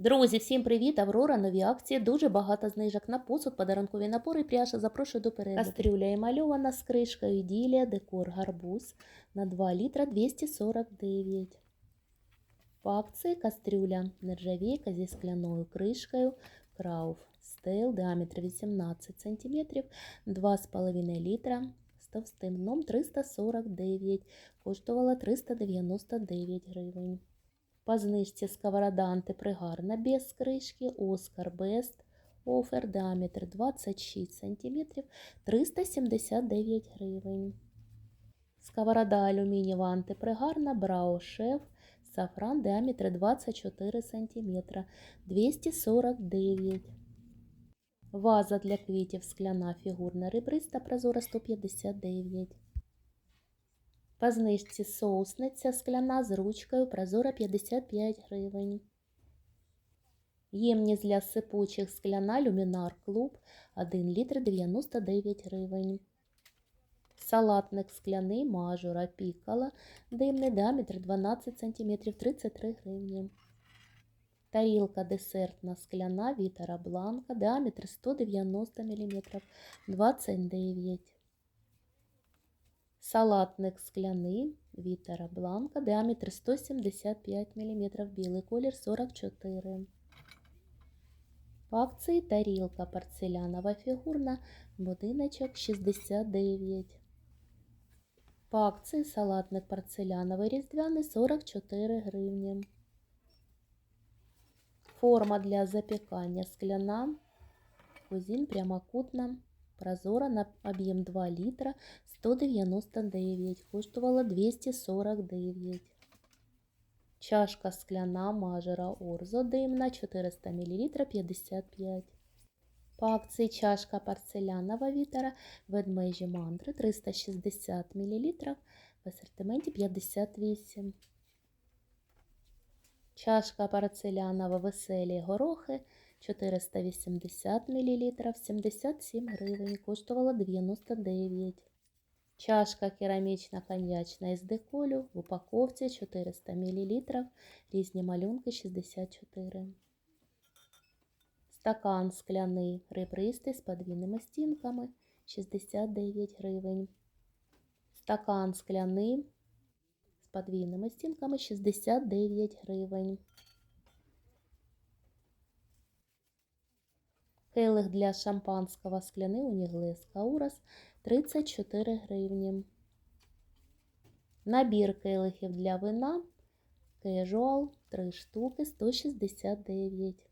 Друзі, всім привіт! Аврора, нові акції, дуже багато знижок на посуд, подарункові напори, пряжа. Запрошую до перегляду. Кастрюля емальована з кришкою, ділія, декор, гарбуз на 2 літра 249. По акції кастрюля нержавійка зі скляною кришкою, крауф стейл, діаметр 18 см, 2,5 літра з товстим дном 349, коштувала 399 гривень. По знижці сковорода антипригарна без кришки, Оскар Бест, офер, діаметр 26 см, 379 гривень. Сковорода алюмінієва антипригарна, Брау Шеф, сафран, діаметр 24 см, 249 Ваза для квітів скляна фігурна ребриста прозора 159 по знижці соусниця скляна з ручкою прозора 55 гривень. Ємність для сипучих скляна люмінар клуб 1 літр 99 гривень. Салатник скляний мажура пікала, димний діаметр 12 см 33 гривні. Тарілка десертна скляна вітера бланка, діаметр 190 мм 29 Салатник скляний Вітера Бланка, діаметр 175 мм, білий колір 44. В акції тарілка порцелянова фігурна, будиночок 69. По акції салатник порцеляновий різдвяний 44 гривні. Форма для запікання скляна, кузін прямокутна. Прозора на об'єм 2 літра 199, коштувала 249. Чашка скляна мажера Орзо димна 400 мл 55. По акції чашка порцелянова вітера ведмежі мантри 360 мл в асортименті 58. Чашка порцелянова веселі горохи 480 мл 77 гривень, коштувала 99. Чашка керамічна коньячна із деколю в упаковці 400 мл, різні малюнки 64. Стакан скляний ребристий з подвійними стінками 69 гривень. Стакан скляний з подвійними стінками 69 гривень. Келих для шампанського скляний уніглес Каурас 34 гривні. Набір келихів для вина Casual 3 штуки 169.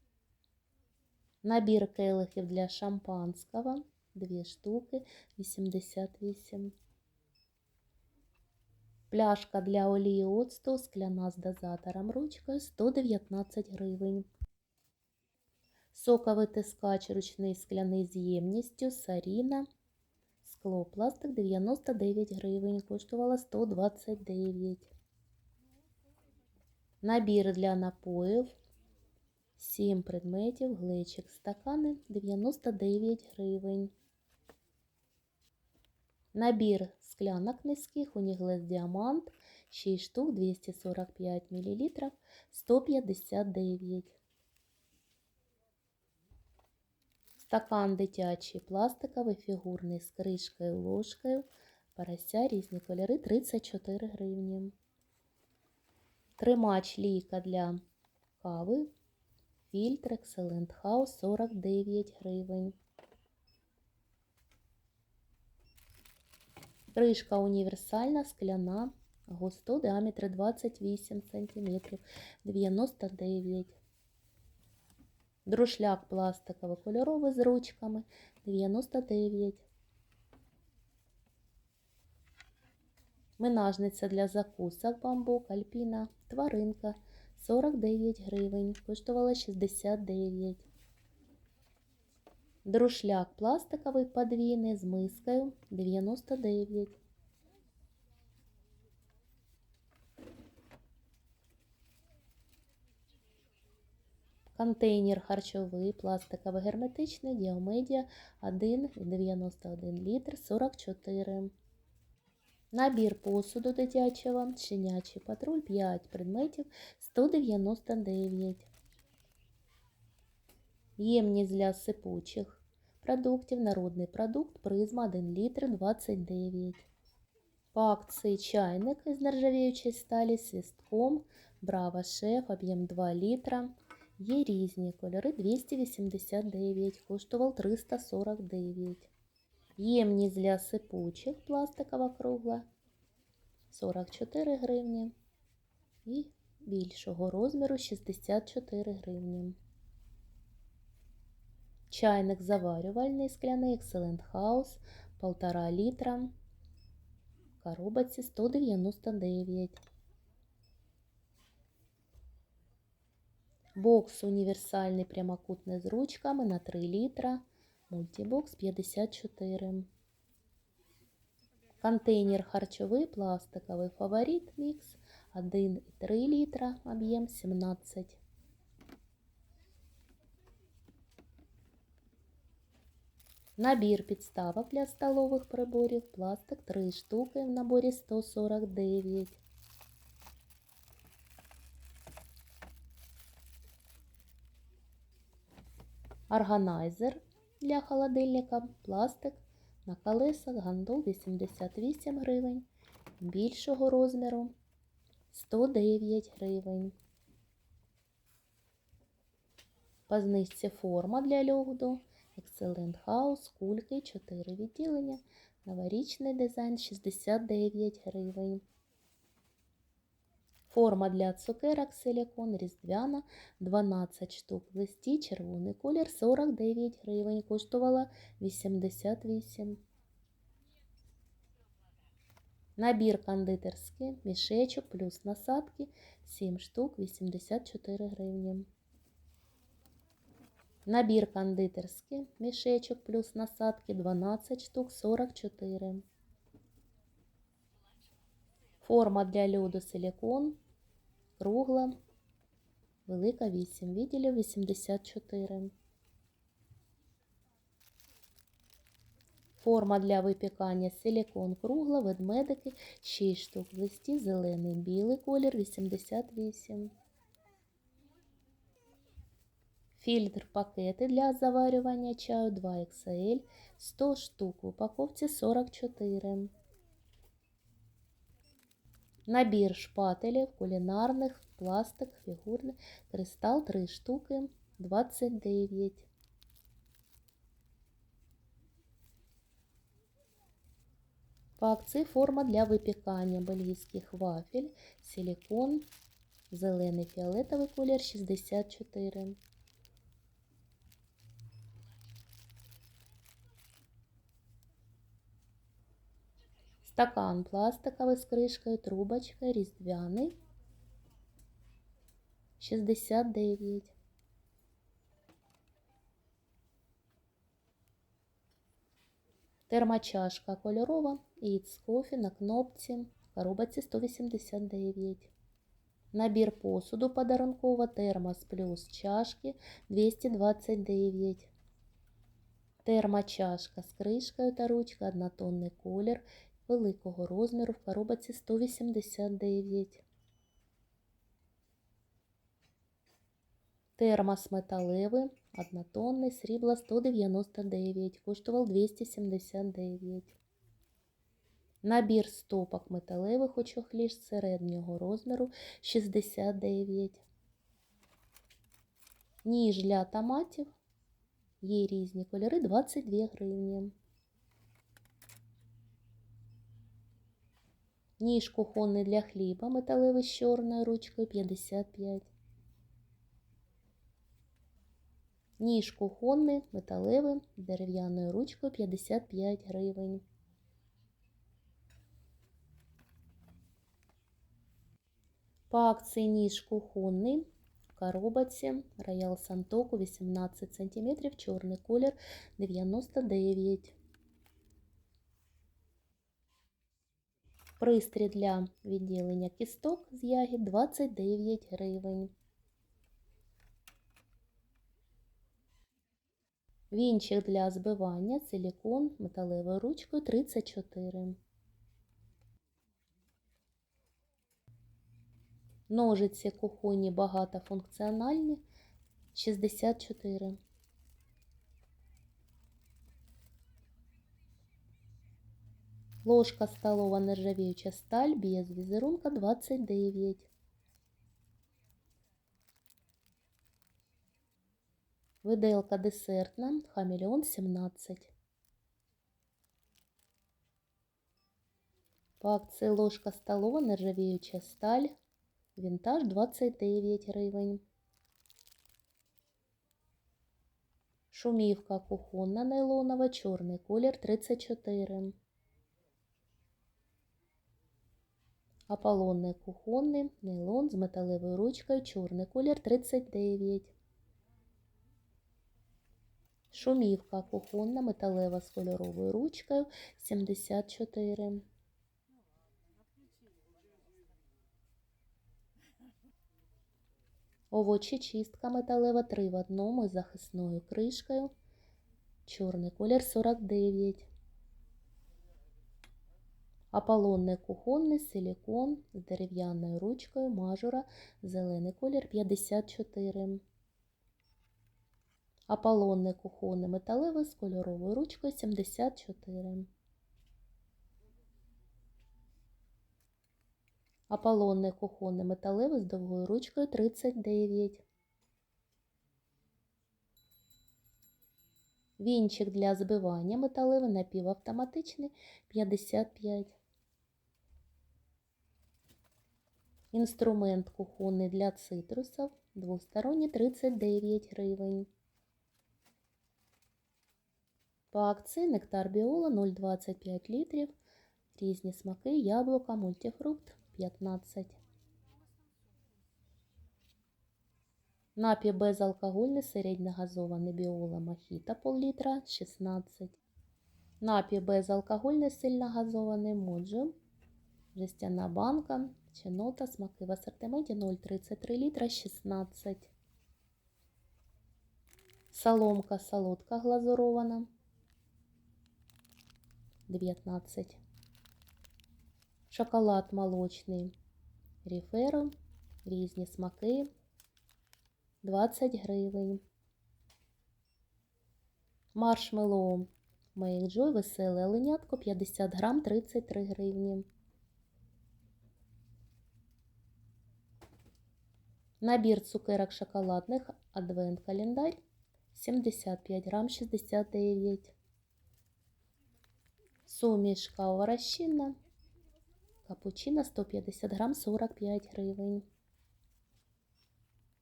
Набір келихів для шампанського 2 штуки 88. Пляшка для олії оцту скляна з дозатором ручкою 119 гривень. Соковитискач ручний скляний з ємністю Саріна. Скло пластик 99 гривень, коштувала 129. Набір для напоїв. 7 предметів, глечик, стакани 99 гривень. Набір склянок низьких, уніглес діамант 6 штук 245 мл 159 Стакан дитячий, пластиковий, фігурний з кришкою, ложкою, порося, різні кольори 34 гривні. Тримач лійка для кави, фільтр Excellent House 49 гривень. Кришка універсальна, скляна, густо, діаметр 28 см, 99 Друшляк пластиковий кольоровий з ручками 99. Минажниця для закусок бамбук Альпіна тваринка 49 гривень, коштувала 69. Друшляк пластиковий подвійний з мискою 99. Контейнер харчовий, пластиковий герметичний, діомедіа 1,91 літр 44. Набір посуду дитячого, щенячий патруль 5 предметів 199. Ємність для сипучих продуктів. Народний продукт призма 1 літр 29. По акції чайник із нержавіючої сталі з свістком. Браво шеф, об'єм 2 літра. Є різні кольори 289, коштував 349. Ємність для сипучих пластикова кругла 44 гривні. І більшого розміру 64 гривні. Чайник заварювальний скляний Excellent House 1,5 літра. В коробці 199. Бокс універсальний прямокутний з ручками на 3 літра. Мультибокс 54. Контейнер харчовий пластиковий фаворит мікс 1,3 літра, об'єм 17. Набір підставок для столових приборів, пластик 3 штуки в наборі 149. Органайзер для холодильника, пластик на колесах, гандул 88 гривень, більшого розміру 109 гривень. По знижці форма для льоду, Excellent House, кульки 4 відділення, новорічний дизайн 69 гривень. Форма для цукерок силікон різдвяна 12 штук. В листі червоний колір 49 гривень. Коштувала 88. Набір кондитерський, мішечок плюс насадки 7 штук 84 гривні. Набір кондитерський, мішечок плюс насадки 12 штук 44. Форма для льоду силікон кругла, велика 8, відділів 84. Форма для випікання силікон кругла, ведмедики 6 штук. В листі зелений, білий колір 88. Фільтр пакети для заварювання чаю 2XL 100 штук. В упаковці 44. Набір шпателів кулінарних, пластик, фігурний, кристал 3 штуки 29. По акції форма для випікання бельгійських вафель, силікон, зелений фіолетовий колір 64. Стакан пластиковий з кришкою, трубочка, різдвяний 69. Термочашка кольорова It's кофі на кнопці, коробці 189. Набір посуду подарункова термос плюс чашки 229. Термочашка з кришкою та ручка, однотонний колір великого розміру в коробці 189. Термос металевий, однотонний, срібла 199, коштував 279. Набір стопок металевих очохліж середнього розміру 69. Ніж для томатів. Є різні кольори 22 гривні. Ніж кухонний для хліба металевий з чорною ручкою 55. Ніж кухонний металевий дерев'яною ручкою 55 гривень. По акції ніж кухонний в коробці Роял Сантоку 18 см, чорний колір 99 Пристрій для відділення кісток з ягід 29 гривень. Вінчик для збивання силікон металевою ручкою 34. Ножиці кухонні багатофункціональні 64. Ложка столова нержавіюча сталь без візерунка 29. Виделка десертна, хамелеон 17. По акції ложка столова нержавіюча сталь, вінтаж 29 гривень. Шумівка кухонна нейлонова, чорний колір 34. Аполлонний кухонний нейлон з металевою ручкою, чорний колір 39. Шумівка кухонна металева з кольоровою ручкою 74. Овочечистка металева 3 в одному із захисною кришкою. Чорний колір 49. Аполлонний кухонний силікон з дерев'яною ручкою мажура. Зелений колір 54. Аполлонний кухонний металевий з кольоровою ручкою 74. Аполлонний кухонний металевий з довгою ручкою 39. Вінчик для збивання металевий напівавтоматичний 55. Інструмент кухонний для цитрусів двосторонній 39 гривень. По акції нектар біола 0,25 літрів. Різні смаки, яблука, мультифрукт 15. Напій безалкогольний середньогазований біола мохіто пол-літра 16. Напій безалкогольний сильногазований моджо. Жестяна банка, чинота, смаки в асортименті 0,33 літра 16. Соломка солодка глазурована 19. Шоколад молочний Ріферо, різні смаки 20 гривень. Make Joy веселе оленятко 50 грам 33 гривні. Набір цукерок шоколадних Адвент календарь 75 грам 69. Суміш кава розчинна. Капучино 150 грам 45 гривень.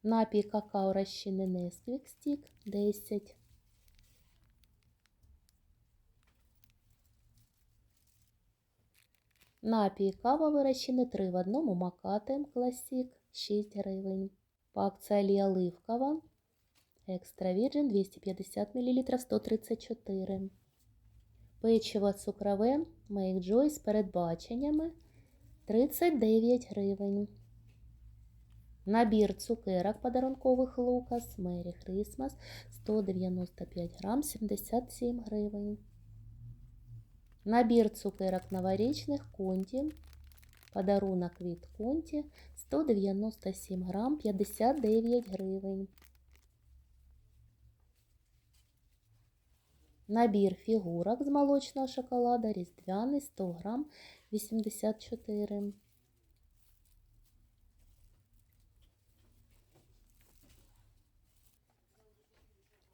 Напій какао розчинний Несквік стік 10. Напій кава вирощений 3 в одному Макатем Класік 6 гривень. По акції оливкова Екстра Вірджин 250 мл 134. Печиво цукрове Make Joy з передбаченнями 39 гривень. Набір цукерок подарункових Лукас Мері Хрисмас 195 грам 77 гривень. Набір цукерок новорічних Конті. Подарунок від Конті 197 грам 59 гривень. Набір фігурок з молочного шоколада різдвяний 100 грам 84.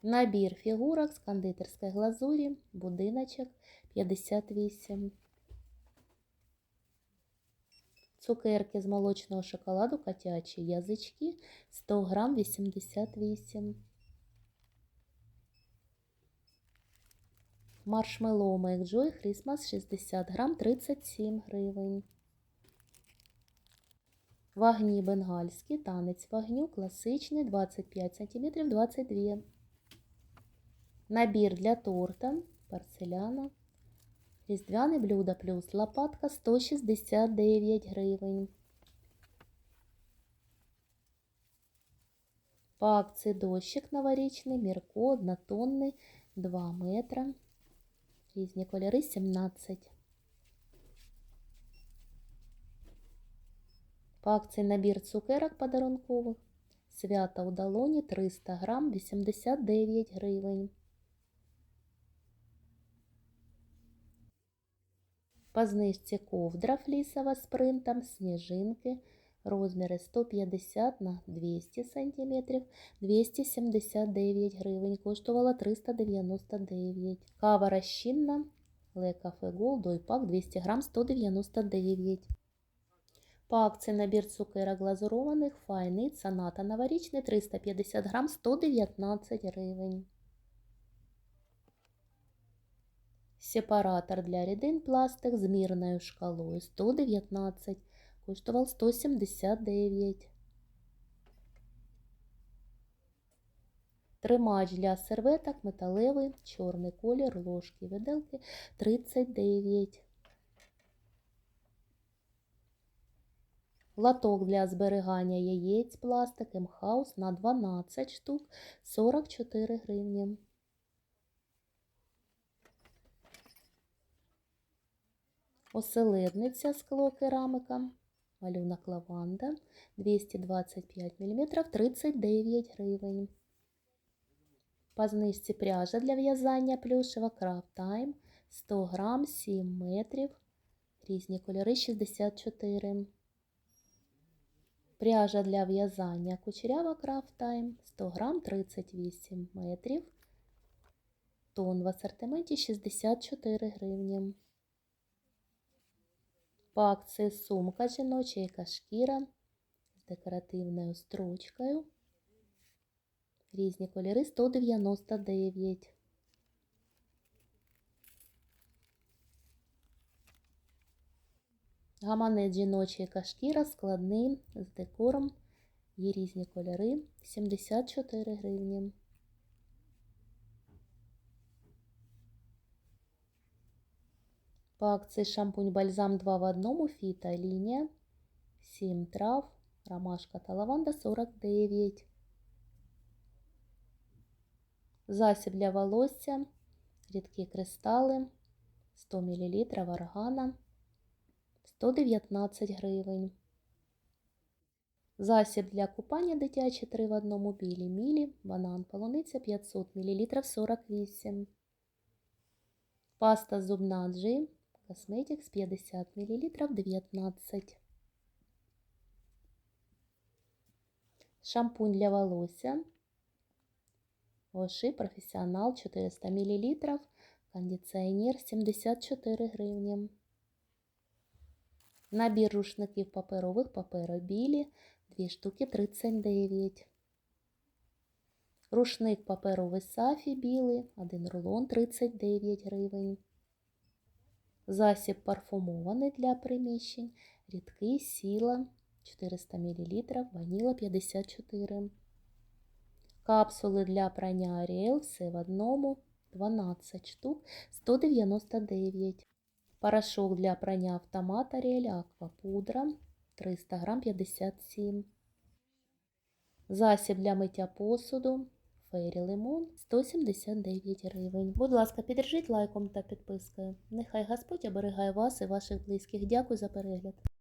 Набір фігурок з кондитерської глазурі, будиночок 58. Цукерки з молочного шоколаду котячі язички 100 грам 88. Маршмеллоу Joy Christmas 60 грам 37 гривень. Вагні бенгальські, танець вогню, класичний 25 см 22 Набір для торта, порцеляна. Різдвяне блюдо плюс лопатка 169 гривень. По акції дощик новорічний, Мірко, однотонний, 2 метра. Різні кольори 17. По акції набір цукерок подарункових. Свята у долоні 300 грам 89 гривень. По знижці ковдра флісова з принтом, сніжинки, розміри 150 на 200 см, 279 гривень, коштувала 399. Кава розчинна, Cafe Gold, дойпак 200 грам, 199. По акції набір цукерок глазурованих, файний, саната новорічний, 350 грам, 119 гривень. Сепаратор для рідин пластик з мірною шкалою 119, коштував 179. Тримач для серветок металевий, чорний колір, ложки, виделки 39. Латок для зберігання яєць пластик М-хаус на 12 штук 44 гривні. Оселедниця скло керамика. Малюнок лаванда 225 мм 39 гривень. По знижці пряжа для в'язання плюшева Craft Time 100 грам 7 метрів. Різні кольори 64. Пряжа для в'язання кучерява Craft Time 100 грам 38 метрів. Тон в асортименті 64 гривні. По акції сумка жіноча, яка шкіра з декоративною строчкою. Різні кольори 199. Гаманець жіночий яка шкіра складний з декором. Є різні кольори 74 гривні. По акції шампунь бальзам 2 в 1 фіта лінія 7 трав, ромашка та лаванда 49. Засіб для волосся, рідкі кристали 100 мл органа 119 гривень. Засіб для купання дитячий 3 в 1 білі мілі, банан полуниця 500 мл 48. Паста зубна G Косметикс 50 мл 19. Шампунь для волосся. Оши професіонал 400 мл. Кондиціонер 74 гривні. Набір рушників паперових паперобілі 2 штуки 39. Рушник паперовий сафі білий, 1 рулон 39 гривень. Засіб парфумований для приміщень, рідкий сіла 400 мл, ваніла 54. Капсули для прання Ariel все в одному 12 штук 199. Порошок для прання автомат Ariel Aqua пудра 300 грам 57. Засіб для миття посуду Фейрі Лимон 179 гривень. Будь ласка, підтримайте лайком та підпискою. Нехай Господь оберігає вас і ваших близьких. Дякую за перегляд.